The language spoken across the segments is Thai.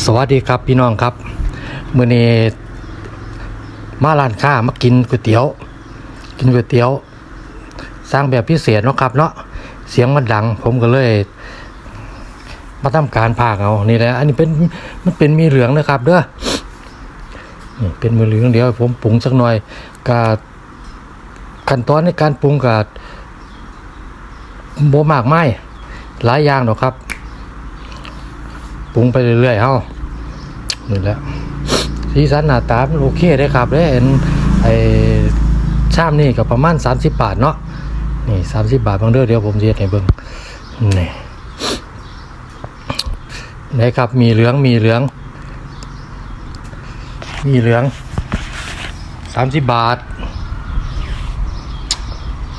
สวัสดีครับพี่น้องครับมื้อนี้มาร้านค้ามากินก๋วยเตี๋ยว กินก๋วยเตี๋ยว สร้างแบบพิเศษเนาะครับ เนาะเสียงมันดัง ผมก็เลย มาทำการพากเอานี่แหละอันนี้เป็นมันเป็นมีเหลืองนะครับ เด้อนี่เป็นมีเหลืองเดี๋ยวผมปรุงสักหน่อยกาขั้นตอนในการปรุงกับโบมากไม่หลายอย่างหรอกครับ ปรุงไปเรื่อยๆเฮานี่แหละสีสันหน้าตามันโอเคได้ครับได้เห็นไอ้ชามนี่ก็ประมาณ 30 บาทเนาะนี่ 30 บาทบางเด้อเดี๋ยวผมจะเฮ็ดให้เบิ่งนี่นี่ครับมีเหลืองมีเหลือง มีเหลือง30บาท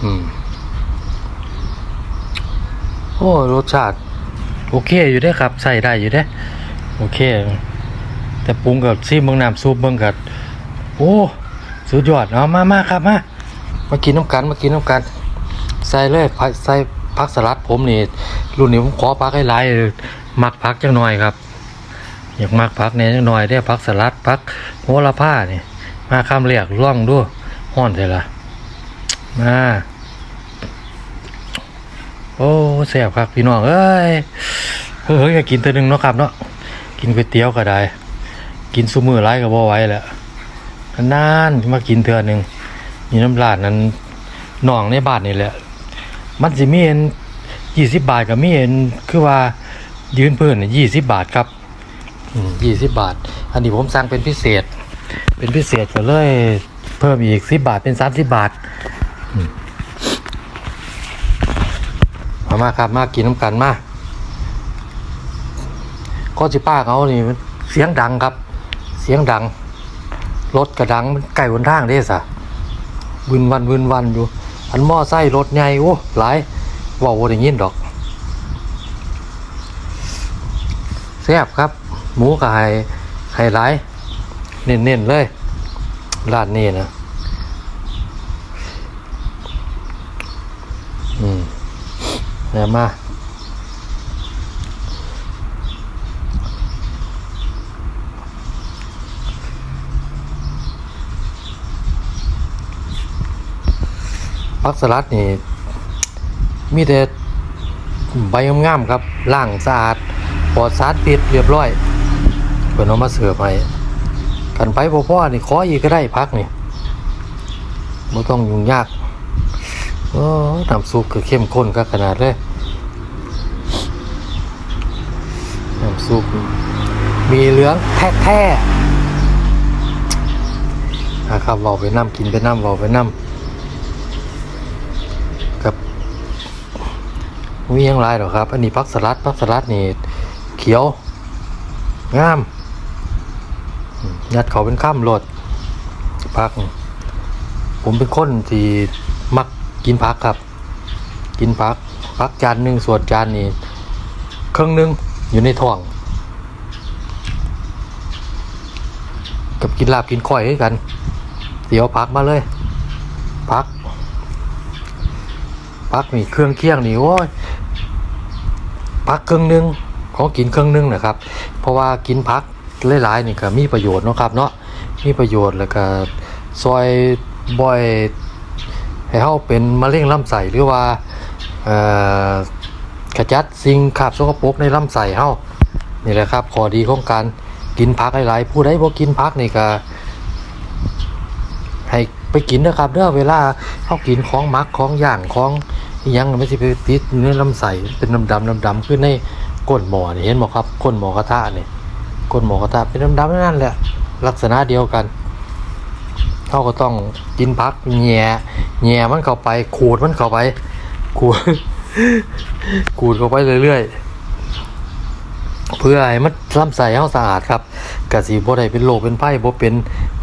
อืม โอ้ รสชาติ โอเคอยู่ได้ครับใส่ได้อยู่ได้โอเค แต่ปรุงกับซีเมืองน้ำซุปเมืองกับโอ้สุดยอดเอามามาครับมามากินน้ำกันมากินน้ำกันใส่เลยใส่ผักสลัดผมนี่รุ่นนี้ผมขอผักให้หลายมักผักจังหน่อยครับ อยากมักผักเนี่ยจังหน่อยได้อผักสลัดผักโหระพาเนี่ยมาคำเรียกล่องดูห้อนเลยล่ะมา โอ้แซ่บครับพี่น้องเอ้ยเฮ้ยอยากกินตัวหนึ่งเนาะครับเนาะกินก๋วยเตี๋ยวก็ได้ กินซุมือไรก็บ่ไหว้แหละนานมากินเทื่อหนึ่งมีน้ำลาดนั้นหนองในบานนี่แหละ มันสิมีเห็นยี่สิบบาทกับมีเห็นคือว่ายืนเพื่อนยี่สิบบาทครับยี่สิบบาท อันนี้ผมสั่งเป็นพิเศษ เป็นพิเศษก็เลย เพิ่มอีกสิบบาทเป็นสามสิบบาท มามาครับมากินน้ำกันมาก็จิป้าเขานี่เสียงดังครับ เสียงดังรถกระดังมันไก่บนทางเด้สะวินวันวินวันอยู่ อันหม้อไส้รถใหญ่โอ้หลายว่าว่าอย่างนี้ดอกแซ่บครับ หมูกับไห่ไห่หลาย เน้นๆเลยร้านนี้นะอืม เนี่ยมาผักสลัดนี่มีแต่ใบงามๆครับล่างสะอาดปลอดสารพิษเรียบร้อยเพิ่นเอามาเสิร์ฟให้กันไปบ่พอนี่ขออีกก็ได้พักนี่บ่ต้องยุ่งยาก โอ้น้ำซุปคือเข้มข้นก็ขนาดเลยน้ำซุปมีเหลืองแท้ๆนะครับเว้าไปน้ำกินไปน้ำเว้าไปน้ำครับมียังไรหรอครับ อันนี้พักสลัดพักสลัดนี่เขียว งามยัดเขาเป็นข้ามรสพัก ผมเป็นคนที่มัก กินพักครับ กินพักพักจานหนึ่งส่วนจานนี่ครึ่งหนึงอยู่ในท้อง กับกินลาบกินข้อยด้วยกันเดี๋ยวพักมาเลยพักพักนี่เครื่องเคี่ยงนี่โอ้ยพักครึ่งหนึงของกินครึ่งหนึงนะครับ เพราะว่ากินพักหลายๆนี่ก็มีประโยชน์นะครับเนาะมีประโยชน์แล้วก็ซอยบ่อย ให้เฮาเป็นมะเร็งลำไส้หรือว่าเอ่อกระจัดสิ่งขาบสกปรกในลำไส้เฮานี่แหละครับข้อดีของการกินผักหลายๆผู้ใดบ่กินผักนี่ก็ให้ไปกินนะครับเด้อเวลาเขากินของมักของย่างของยังไม่ใช่ไปติดในลำไส้เป็นดำดำดำดำๆขึ้นในก้นหมอนี่เห็นไหมครับก้นหมอกระทะนี่ก้นหมอกระทะเป็นดำดำๆนั่นแหละลักษณะเดียวกัน เขาก็ต้องกินพักแง่แง่มันเข้าไป ขูดมันเข้าไป ขูด ขูดเข้าไปเรื่อยๆ เพื่อให้มันลำไส้เฮาสะอาดครับกะสิบ่ได้เป็นโรคเป็นไข้บ่เป็น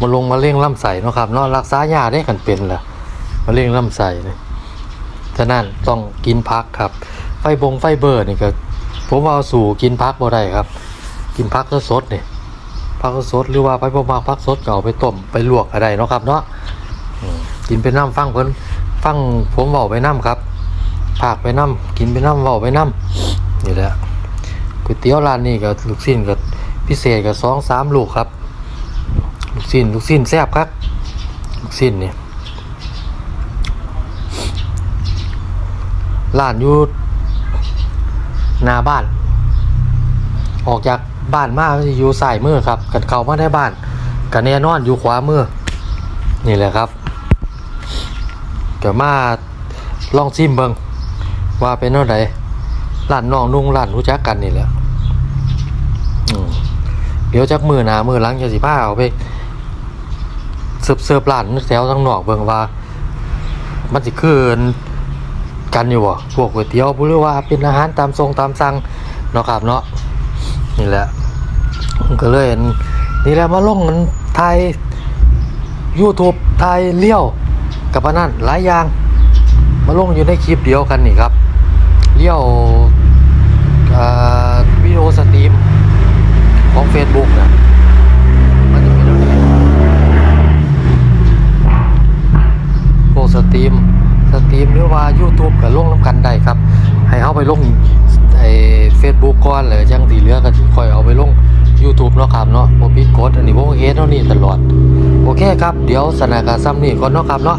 มะลงมะเร็งลำไส้เนาะครับเนาะรักษายาได้กันเป็นล่ะมะเร็งลำไส้นี่ฉะนั้นต้องกินพักครับ ไฟบงไฟเบอร์นี่ก็ผมเอาสู่กินพักบ่ได้ครับ กินพักสดๆนี่ย พักสดๆหรือว่าไปบ่มากพักสดก็เอาไปต้มไปลวกก็ได้เนาะครับเนาะอืมกินไปน้ำฟังเพิ่นฟังผมเว้าไปน้ำครับภาคไปน้ำกินไปน้ำเว้าไปน้ำนี่แหละก๋วยเตี๋ยวร้านนี้ก็ลูกชิ้นก็พิพิเศษกับสองสามลูกครับ ลูกสิ้นลูกสิ้นแซ่บครับ ลูกสิ้นเนี่ยร้านอยู่หน้าบ้าน ออกจาก บ้านมากอยู่สายมือครับกันเข้ามาได้บ้านกันแน่นอนอยู่ขวามือนี่แหละครับเก็มาลองซิมเบิงว่าเป็นเท่าไหร่ร้านน้องนุ่งร้านรู้จักกันนี่แหละเดี๋ยวจักมือหนามือหลังจะสิพาเอาไปเสิร์ฟเสิร์ฟร้านแถวทางนอกเบิงว่า มันสิคืนกันอยู่บ่พวกก๋วยเตี๋ยวหรือว่าเป็นอาหารตามทรงตามสั่งเนาะครับเนาะนี่แหละ ก็เลยนี่แหละมาลงมันไทย YouTube ไทยเลี้ยวกับอันนั้นหลายอย่าง มาลงอยู่ในคลิปเดียวกันนี่ครับเลี้ยววิดีโอสตรีมของ Facebook นะมันจะเป็นอะไรพวกสตรีมสตรีมหรือว่า YouTube กับลงน้ำกันได้ครับ ให้เขาไปลงไอ้เฟซบุ๊กก่อนเลยจังสีเหลือก็สิค่อยเอาไปลง YouTube เนาะครับเนาะบ่ผิดกฎอันนี้ผมก็เฮ็ดเท่านี้ตลอด โอเคครับ เดี๋ยวสนาการซ้ำนี่ก่อนเนาะครับเนาะ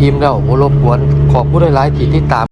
อิ่มแล้วบ่รบกวนขอบคุณหลายๆที่ติดตาม